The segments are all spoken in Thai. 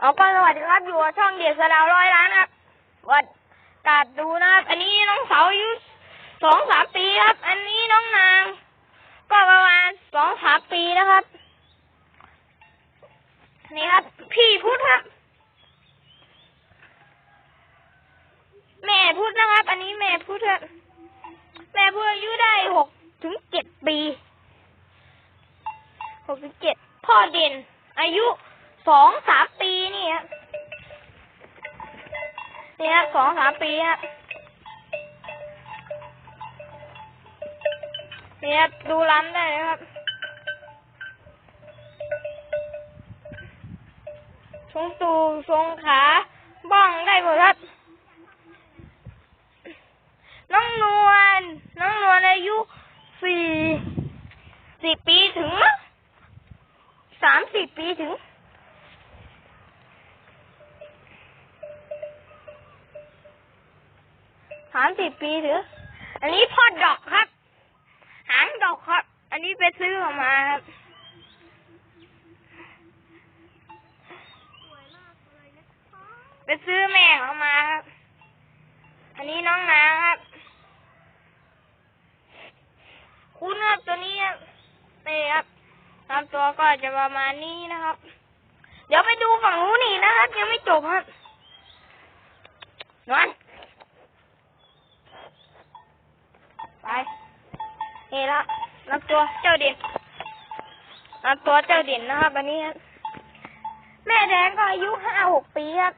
เอาก็สวัสดีครับ อยู่กับช่องเดียสดาวร้อยล้านครับวัดกาดดูนะครับ อันนี้น้องสาวอายุสองสามปีครับ อันนี้น้องนาง ก็ประมาณสองสามปีนะครับ นี่ครับ พี่พุทธครับ แม่พุทธนะครับ อันนี้แม่พุทธครับแม่พุทธอายุได้หกถึงเจ็ดปีหกถึงเจ็ดพ่อเด่นอายุสองสามปีนี่ครับ นี่ครับสองสามปีครับนี่ครับดูลำได้เลยครับทรงตูทรงขาบ้องได้หมดครับ น้องนวล น้องนวลอายุสี่สี่ปีถึงมั้งสามสี่ปีถึง สามสิบปีถึงอันนี้พ่อดอกครับ หางดอกครับ อันนี้ไปซื้อออกมาครับไปซื้อแม่เขามาครับ อันนี้น้องน้าครับ คุณครับตัวนี้ครับนี่ครับตามตัวก็จะประมาณนี้นะครับ เดี๋ยวไปดูฝั่งนู้นนี่นะครับ ยังไม่จบครับนอนไป นี่ละรับตัวเจ้าด่นรับตัวเจ้าด่นนะครับอันนี้ครับแม่แดงก็อายุห้าหกปีครับ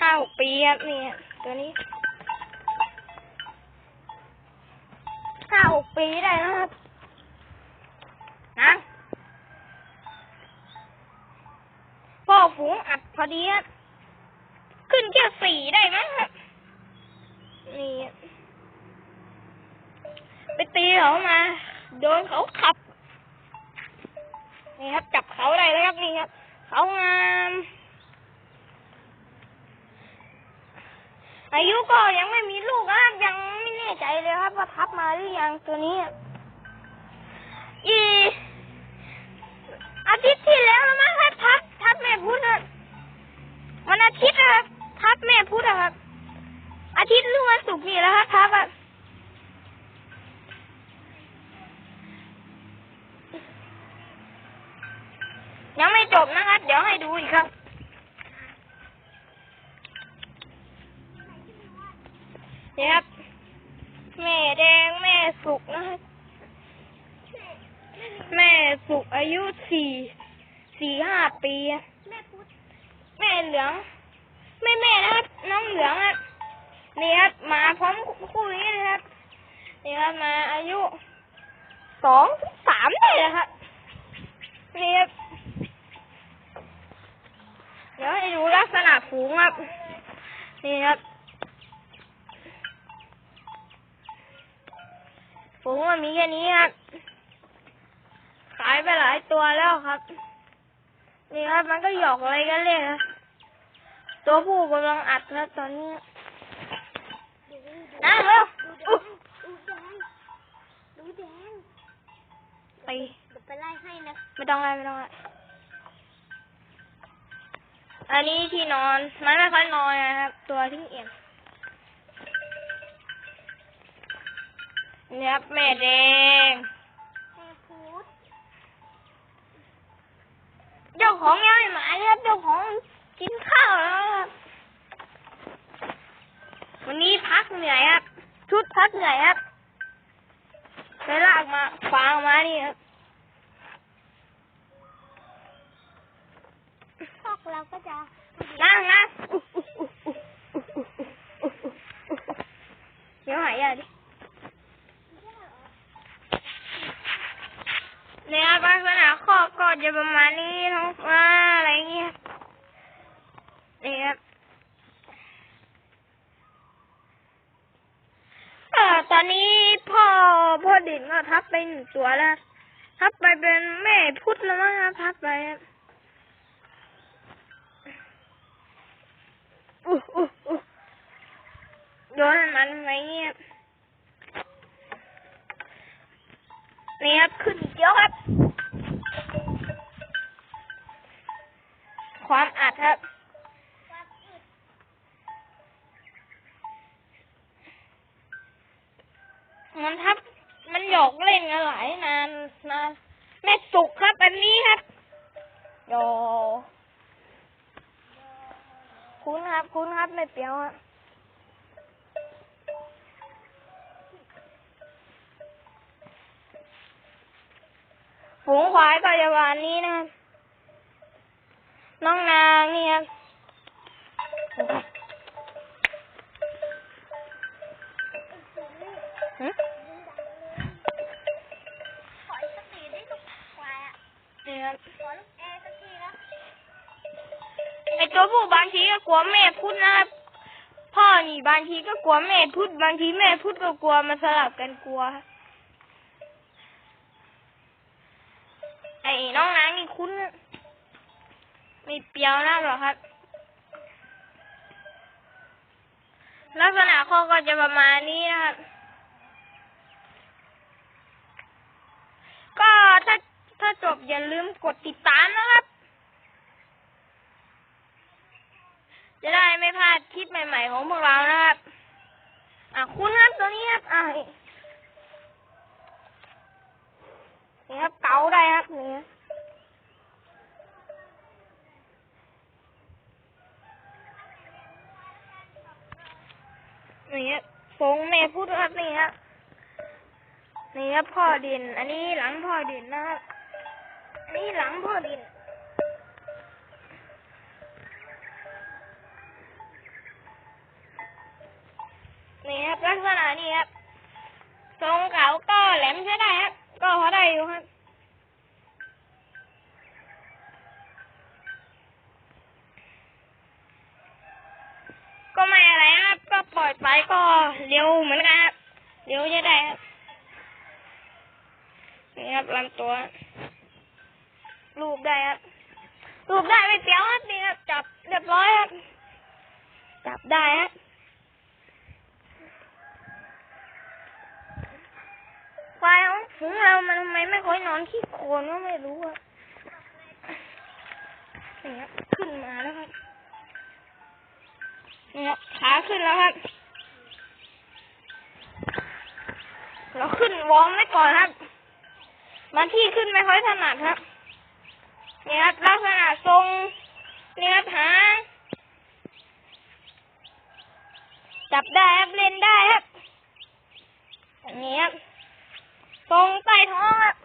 ห้าหกปีครับนี่ตัวนี้ห้าหกปีได้นะครับนะพ่อฝูงอัดพอดีครับขึ้นแค่สี่ได้มั้งครับนี่ ตีเขามา โดนเขาขับ นี่ครับ จับเขาได้เลยครับนี่ครับ เขางามอายุก็ยังไม่มีลูกครับยังไม่แน่ใจเลยครับว่าทับมาหรือยังตัวนี้อีอาทิตย์ที่แล้วแล้วมั้งครับทับทับแม่พุทธอะวันอาทิตย์นะครับทับแม่พุทธอะครับ อาทิตย์หรือวันศุกร์นี่แหล้วครับทับอะ ยังไม่จบนะครับ เดี๋ยวให้ดูอีกครับ นี่ครับ แม่แดงแม่สุกนะครับ แม่สุกอายุสี่สี่ห้าปีแม่เหลือง แม่แม่นะครับ น้องเหลืองครับนี่ครับมาพร้อมคู่นี้เลยครับนี่ครับมาอายุสองถึงสามเลยนะครับนี่ครับ ดี๋ยวให้ดูลักษณะฝูงครับ นี่ครับ ฝูงมันมีแค่นี้ครับ ขายไปหลายตัวแล้วครับ นี่ครับมันก็หยอกอะไรกันเลยครับตัวผู้กำลังอัดครับตอนนี้นั่งเร็วดูอุ๊ยแดงดูแดงไปเดี๋ยวไปไล่ให้นะ ไม่ต้องอะไรไม่ต้องอะไร อันนี้ที่นอนมันไม่ค่อยนอนนะครับ ตัวที่เอียมนี่ครับแม่แดงแม่พุทธเจ้าของยังไม่มาเลยครับเจ้าของกินข้าวแล้วครับวันนี้พักเหนื่อยครับชุดพักเหนื่อยครับไปลากมาฟางมานี่ครับ พวก เราก็จะนั่งนะเดี๋ยวหายาดิเนี่ยลักษณะข้อก็จะประมาณนี้ท้องฟ้าอะไรเงี้ยเนี่ยเออตอนนี้พ่อพ่อดินก็ทับไปหนึ่งตัวแล้ว ทับไปเป็นแม่พุทธแล้วมั้งทับไป โดนมันไหมเนี่ยนี่ครับขึ้นเยอะครับ ความอัดครับมันทับ มันหยอกเล่นอะไรนานนานแม่สุกครับอันนี้ครับหยอก คุ้นครับ คุ้นครับไม่เปียวครัฝูงควายพยาบาลนี้นะน้องนางนี่ครับหึ ขออีกสักทีได้ลูกควายอะ นี่ครับ ขอลูกแอร์สักทีนะ ไอตัวผู้บาง ทีก็กลัวแม่พูดนะครับ พ่อนี่บางทีก็กลัวแม่พูดบางทีแม่พูดก็กลัวมันสลับกันกลัว ไอ้น้องนางนี่คุ้นม่เปรียวนักหรอกครับ ลักษณะข้อก็จะประมาณนี้นะครับก็ถ้าถ้าจบอย่าลืมกดติดตามนะครับ จะได้ไม่พลาดคลิปใหม่ ๆ ของพวกเรานะครับ อะคุณครับตัวนี้ครับอะนี่ครับเกาได้ครับนี่ครับนี่ครับฟงแม่พูดครับนี่ครับนี่ครับพ่อดิน อันนี้หลังพ่อดินนะครับ อันนี้หลังพ่อดิน นี่ครับลักษณะนี้ครับทรงเขาก็แหลมใช้ได้ครับก็พอได้อยู่ครับก็ไม่อะไรครับ ก็ปล่อยไปก็เร็วเหมือนกันครับเร็วใช้ได้ครับนี่ครับลำตัวรูปได้ครับรูปได้ไม่เปรี้ยวครับนี่ครับจับเรียบร้อยครับจับได้ครับ ควายของฝูงเรามันทำไมไม่ค่อยนอนขี้โคลนก็ไม่รู้อะนี่ครับขึ้นมาแล้วครับนี่ครับขาขึ้นแล้วครับ เราขึ้นวอร์มไว้ก่อนครับบางที่ขึ้นไม่ค่อยถนัดครับนี่ครับลักษณะทรงนี่ครับหาจับได้ครับเล่นได้ครับอันนี้ครับ ตรงใต้ท้องครับ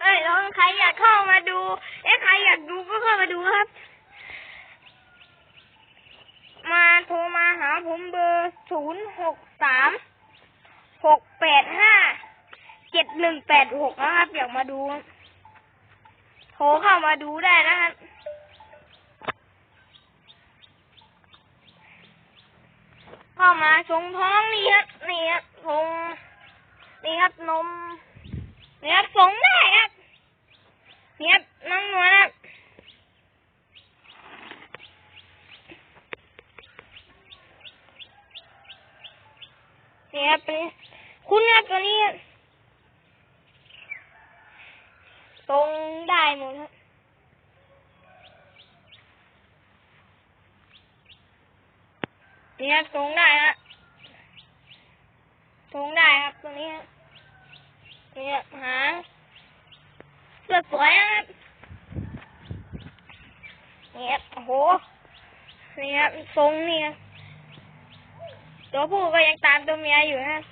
เอ้ยลองใครอยากเข้ามาดู เอ๊ะใครอยากดูก็เข้ามาดูครับ มาโทรมาหาผมเบอร์ศูนย์หกสามหกแปดห้าเจ็ดหนึ่งแปดหกนะครับ อยากมาดู โทรเข้ามาดูได้นะครับเข้ามาชงท้องนี่ครับนี่ครับชง นี่ครับนมนี่ครับสงได้ครับนี่ครับน้องนวลครับนี่ครับเป็นคุณครับตัวนี้ตรงได้หมดครับนี่ครับตรงได้ครับทงได้ครับตัวนี้ครับ เนี่ยหางเสื้อสวยนะครับเนี่ยโอ้โหเนี่ครับทรงเนี่ครับตัวผู้ก็ยังตามตัวเมียอยู่นะ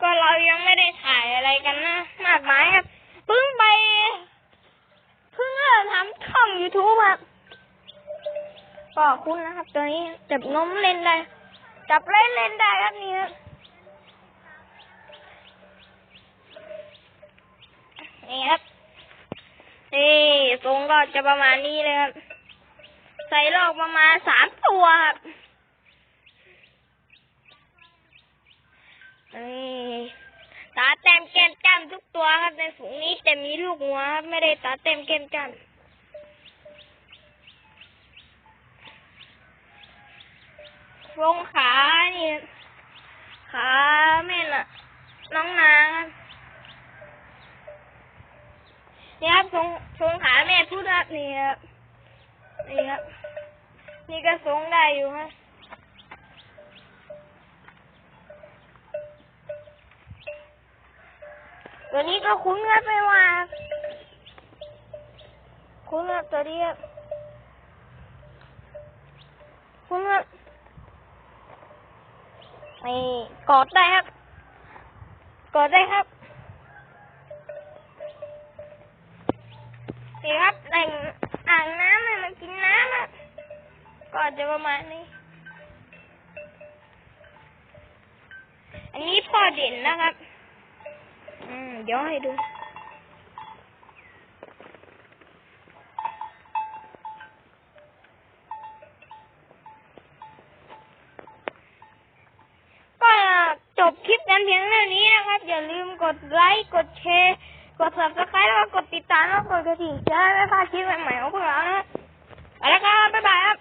ก็เรายังไม่ได้ถ่ายอะไรกันนะ มากมายครับเพิ่งไป เพิ่งเริ่มทำช่อง YouTube ครับ ก็คุณนะครับ ตัวนี้จับนมเล่นได้ จับเล่นเล่นได้ครับนี่ครับนี่ครับนี่ทรงก็จะประมาณนี้เลยครับ ใส่ลอกประมาณสามตัวครับนี่ตาเต็มแก้มจ้ำทุกตัวครับในฝูงนี้แต่มีลูกหัวครับไม่ได้ตาเต็มแก้มจ้ำ ลงขานี่ขาแม่น่ะ น้องนางนี่ครับทรงทรงขาแม่พูดครับนี่ครับนี่ครับนี่ก็ทรงได้อยู่ฮะตัวนี้ก็คุ้นครับไม่ว่าครับคุณครับสวัสดีครับคุณครับ นี่กอดได้ครับกอดได้ครับนี่ครับแหล่งอ่างน้ำเลยมันกินน้ำอะก็จะประมาณนี้ อันนี้พอเด่นนะครับ อืมเดี๋ยวให้ดู ก็จบคลิปกันเพียงเท่านี้นะครับ อย่าลืมก ดไลค์กดแชร์กด subscribe แล้วก็กดติดตามแล้วกดกระดิ่งจะได้ไม่พลาดคลิปใหม่ๆของพวกเรานะครับเอาละครับบ๊ายบายครับ